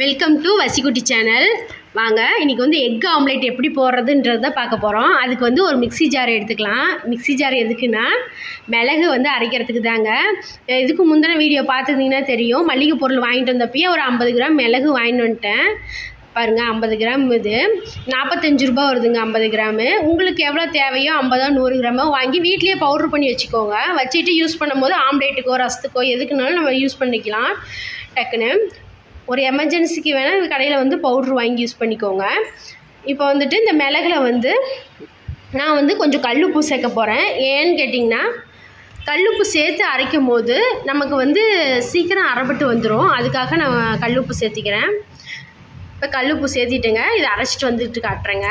Welcome to வசிக்குட்டி channel வாங்க இன்றைக்கி வந்து எக் ஆம்லேட் எப்படி போடுறதுன்றத பார்க்க போகிறோம் அதுக்கு வந்து ஒரு மிக்ஸி ஜார் எடுத்துக்கலாம். மிக்ஸி ஜார் எதுக்குன்னா மிளகு வந்து அரைக்கிறதுக்கு தாங்க. இதுக்கு முந்தின வீடியோ பார்த்துருந்தீங்கன்னா தெரியும். மல்லிகை பொருள் வாங்கிட்டு வந்தப்பயே ஒரு ஐம்பது கிராம் மிளகு வாங்கிட்டு வந்துட்டேன். பாருங்கள் ஐம்பது கிராம் இது. நாற்பத்தஞ்சு ரூபா வருதுங்க ஐம்பது கிராமு. உங்களுக்கு எவ்வளோ தேவையோ ஐம்பதோ நூறு கிராமோ வாங்கி வீட்லேயே பவுட்ரு பண்ணி வச்சுக்கோங்க. வச்சுட்டு யூஸ் பண்ணும்போது ஆம்லேட்டுக்கோ ரசத்துக்கோ எதுக்குனாலும் நம்ம யூஸ் பண்ணிக்கலாம். டக்குன்னு. ஒரு எமர்ஜென்சிக்கு வேணால் கடையில் வந்து பவுட்ரு வாங்கி யூஸ் பண்ணிக்கோங்க. இப்போ வந்துட்டு இந்த மிளகுல வந்து நான் வந்து கொஞ்சம் கல்லுப்பு சேர்க்க போகிறேன் ஏன்னு கேட்டிங்கன்னா கல்லுப்பு சேர்த்து அரைக்கும் போது நமக்கு வந்து சீக்கிரம் அரைப்பட்டு வந்துடும் அதுக்காக நான் கல்லுப்பு சேர்த்திக்கிறேன். இப்போ கல்லுப்பு சேர்த்திட்டேங்க. இதை அரைச்சிட்டு வந்துட்டு காட்டுறேங்க.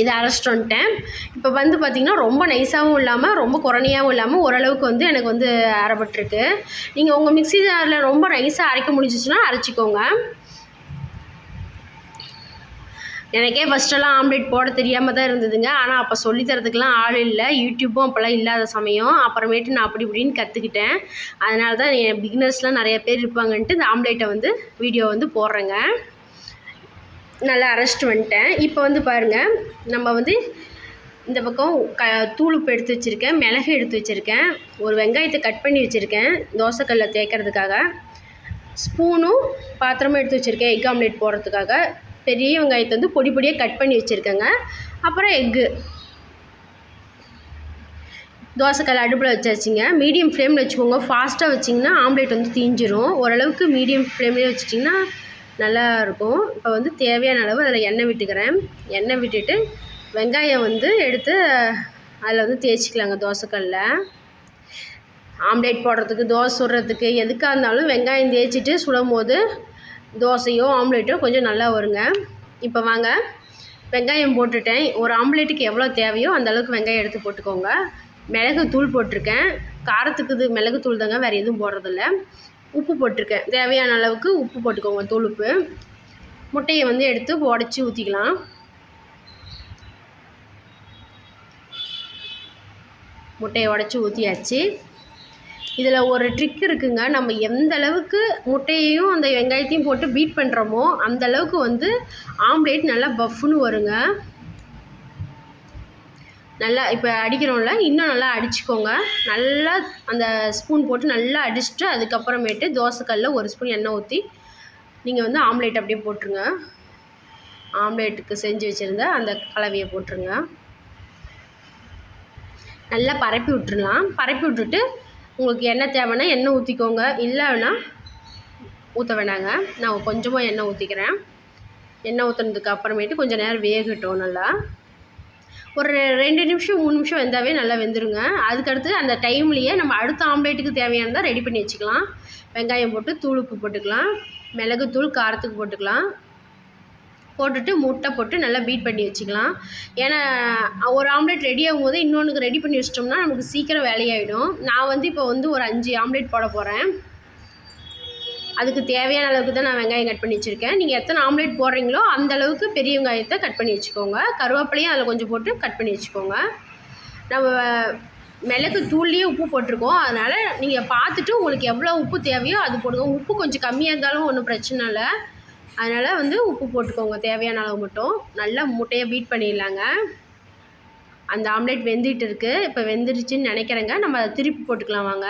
இதை அரைச்சிட்டு வந்துட்டேன் இப்போ வந்து பார்த்திங்கன்னா ரொம்ப நைஸாகவும் இல்லாமல் ரொம்ப குறனையாகவும் இல்லாமல் ஓரளவுக்கு வந்து எனக்கு வந்து அரைப்பட்டிருக்கு நீங்கள் உங்கள் மிக்ஸி ஜாரில் ரொம்ப நைஸாக அரைக்க முடிஞ்சிச்சுன்னா அரைச்சிக்கோங்க. எனக்கே ஃபஸ்ட்டெல்லாம் ஆம்லேட் போட தெரியாமல் தான் இருந்ததுங்க. ஆனால் அப்போ சொல்லி ஆள் இல்லை. யூடியூப்பும் அப்போல்லாம் இல்லாத சமயம். அப்புறமேட்டு நான் அப்படி இப்படின்னு கற்றுக்கிட்டேன் அதனால தான் என் பிகினர்ஸ்லாம் நிறைய பேர் இருப்பாங்கன்ட்டு இந்த ஆம்லேட்டை வந்து வீடியோ வந்து போடுறேங்க. நல்லா அரைச்சிட்டு வந்துட்டேன். இப்போ வந்து பாருங்கள் நம்ம வந்து இந்த பக்கம் க தூளுப்பு எடுத்து வச்சுருக்கேன் மிளகு எடுத்து வச்சுருக்கேன் ஒரு வெங்காயத்தை கட் பண்ணி வச்சுருக்கேன் தோசைக்கல்ல தேய்க்கிறதுக்காக. ஸ்பூனும் பாத்திரமும் எடுத்து வச்சுருக்கேன் எக் ஆம்லேட் போடுறதுக்காக. பெரிய வெங்காயத்தை வந்து பொடி பொடியாக கட் பண்ணி வச்சுருக்கேங்க. அப்புறம் எக்கு தோசைக்கல் அடுப்பில் வச்சாச்சுங்க. மீடியம் ஃப்ளேமில் வச்சுக்கோங்க. ஃபாஸ்ட்டாக வச்சிங்கன்னா ஆம்லேட் வந்து தீஞ்சிரும். ஓரளவுக்கு மீடியம் ஃப்ளேம்லேயே வச்சிட்டிங்கன்னா நல்லா இருக்கும் இப்போ வந்து தேவையான அளவு அதில் எண்ணெய் விட்டுக்கிறேன். எண்ணெய் விட்டுட்டு வெங்காயம் வந்து எடுத்து அதில் வந்து தேய்ச்சிக்கலாங்க தோசைக்கல்ல. ஆம்லேட் போடுறதுக்கு தோசை சுடுறதுக்கு எதுக்காக இருந்தாலும் வெங்காயம் தேய்ச்சிட்டு சுடும் போது தோசையோ ஆம்லேட்டோ கொஞ்சம் நல்லா வருங்க. இப்போ வாங்க வெங்காயம் போட்டுட்டேன். ஒரு ஆம்லேட்டுக்கு எவ்வளோ தேவையோ அந்த அளவுக்கு வெங்காயம் எடுத்து போட்டுக்கோங்க. மிளகு தூள் போட்டிருக்கேன். காரத்துக்கு இது மிளகு தூள் தாங்க வேறு எதுவும் போடுறதில்ல. உப்பு போட்டிருக்கேன். தேவையான அளவுக்கு உப்பு போட்டுக்கோங்க தூள் உப்பு. முட்டையை வந்து எடுத்து உடச்சி ஊற்றிக்கலாம் முட்டையை உடச்சி ஊற்றியாச்சு இதில் ஒரு ட்ரிக் இருக்குங்க. நம்ம எந்த அளவுக்கு முட்டையையும் அந்த வெங்காயத்தையும் போட்டு பீட் பண்ணுறோமோ அந்த அளவுக்கு வந்து ஆம்லேட் நல்லா பஃப்னு வருங்க. நல்லா இப்போ அடிக்கிறோம்ல இன்னும் நல்லா அடிச்சுக்கோங்க. நல்லா அந்த ஸ்பூன் போட்டு நல்லா அடிச்சுட்டு அதுக்கப்புறமேட்டு தோசைக்கல்லில் ஒரு ஸ்பூன் எண்ணெய் ஊற்றி நீங்கள் வந்து ஆம்லேட் அப்படியே போட்டுருங்க. ஆம்லேட்டுக்கு செஞ்சு வச்சுருந்த அந்த கலவையை போட்டுருங்க. நல்லா பரப்பி விட்டுருலாம் பரப்பி விட்டுட்டு உங்களுக்கு எண்ணெய் தேவைன்னா எண்ணெய் ஊற்றிக்கோங்க இல்லைன்னா ஊற்ற வேணாங்க. நான் கொஞ்சமாக எண்ணெய் ஊற்றிக்கிறேன் எண்ணெய் ஊற்றுனதுக்கு அப்புறமேட்டு கொஞ்சம் நேரம் வேகட்டும் நல்லா. ஒரு ரெண்டு நிமிஷம் மூணு நிமிஷம் வெந்தாவே நல்லா வெந்துருங்க. அதுக்கடுத்து அந்த டைம்லேயே நம்ம அடுத்த ஆம்லேட்டுக்கு தேவையானதாக ரெடி பண்ணி வச்சுக்கலாம். வெங்காயம் போட்டு தூள் உப்பு போட்டுக்கலாம். மிளகுத்தூள் காரத்துக்கு போட்டுக்கலாம். போட்டுட்டு முட்டை போட்டு நல்லா பீட் பண்ணி வச்சுக்கலாம். ஏன்னா ஒரு ஆம்லேட் ரெடி ஆகும் போது இன்னொன்றுக்கு ரெடி பண்ணி வச்சிட்டோம்னா நமக்கு சீக்கிரம் வேலையாயிடும். நான் வந்து இப்போ வந்து ஒரு அஞ்சு ஆம்லேட் போட போகிறேன் அதுக்கு தேவையான அளவுக்கு தான் நான் வெங்காயம் கட் பண்ணி வச்சுருக்கேன். நீங்கள் எத்தனை ஆம்லேட் போடுறீங்களோ அந்த அளவுக்கு பெரிய வெங்காயத்தை கட் பண்ணி வச்சுக்கோங்க. கருவேப்பிலையும் அதில் கொஞ்சம் போட்டு கட் பண்ணி வச்சுக்கோங்க. நம்ம மிளகு தூள்லேயே உப்பு போட்டிருக்கோம். அதனால் நீங்கள் பார்த்துட்டு உங்களுக்கு எவ்வளோ உப்பு தேவையோ அது போடுங்க. உப்பு கொஞ்சம் கம்மியாக இருந்தாலும் ஒன்றும் பிரச்சனை இல்லை. அதனால் வந்து உப்பு போட்டுக்கோங்க. தேவையான அளவு மட்டும். நல்லா முட்டையை பீட் பண்ணிடலாங்க. அந்த ஆம்லேட் வெந்துட்டு இருக்குது இப்போ வெந்துருச்சுன்னு நினைக்கிறேங்க. நம்ம அதை திருப்பி போட்டுக்கலாம் வாங்க.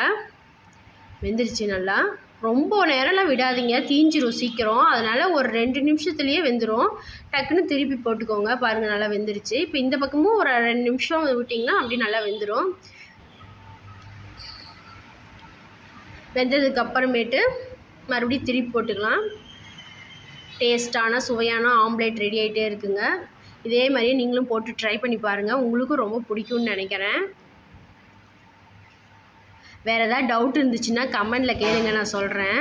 வெந்துருச்சு நல்லா. ரொம்ப நேரம்லாம் விடாதீங்க. தீஞ்சிரும் சீக்கிரம். அதனால் ஒரு ரெண்டு நிமிஷத்துலேயே வெந்துடும் டக்குன்னு திருப்பி போட்டுக்கோங்க. பாருங்கள் நல்லா வெந்துருச்சு. இப்போ இந்த பக்கமும் ஒரு ரெண்டு நிமிஷம் விட்டிங்கன்னா அப்படி நல்லா வெந்துடும் வெந்ததுக்கு அப்புறமேட்டு மறுபடியும் திருப்பி போட்டுக்கலாம். டேஸ்ட்டான சுவையான ஆம்லேட் ரெடி ஆகிட்டே இருக்குங்க. இதே மாதிரியே நீங்களும் போட்டு ட்ரை பண்ணி பாருங்கள் உங்களுக்கும் ரொம்ப பிடிக்கும்னு நினைக்கிறேன். வேறு ஏதாவது டவுட் இருந்துச்சுன்னா கமெண்டில் கேளுங்க நான் சொல்கிறேன்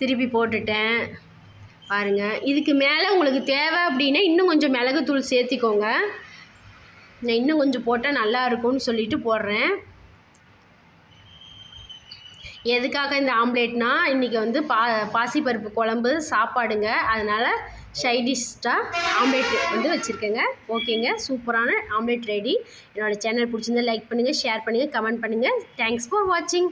திருப்பி போட்டுட்டேன். பாருங்கள் இதுக்கு மேலே உங்களுக்கு தேவை அப்படின்னா இன்னும் கொஞ்சம் மிளகுத்தூள் சேர்த்திக்கோங்க. நான் இன்னும் கொஞ்சம் போட்டால் நல்லா இருக்கும்னு சொல்லிட்டு போடுறேன். எதுக்காக இந்த ஆம்லேட்னா இன்றைக்கி வந்து பா பாசிப்பருப்பு குழம்பு சாப்பாடுங்க. அதனால் சைடிஷ்டாக ஆம்லேட் வந்து வச்சுருக்கேங்க. ஓகேங்க சூப்பரான ஆம்லேட் ரெடி. என்னோடய சேனல் பிடிச்சிருந்தா லைக் பண்ணுங்கள் ஷேர் பண்ணுங்கள் கமெண்ட் பண்ணுங்கள் தேங்க்ஸ் ஃபார் வாட்சிங்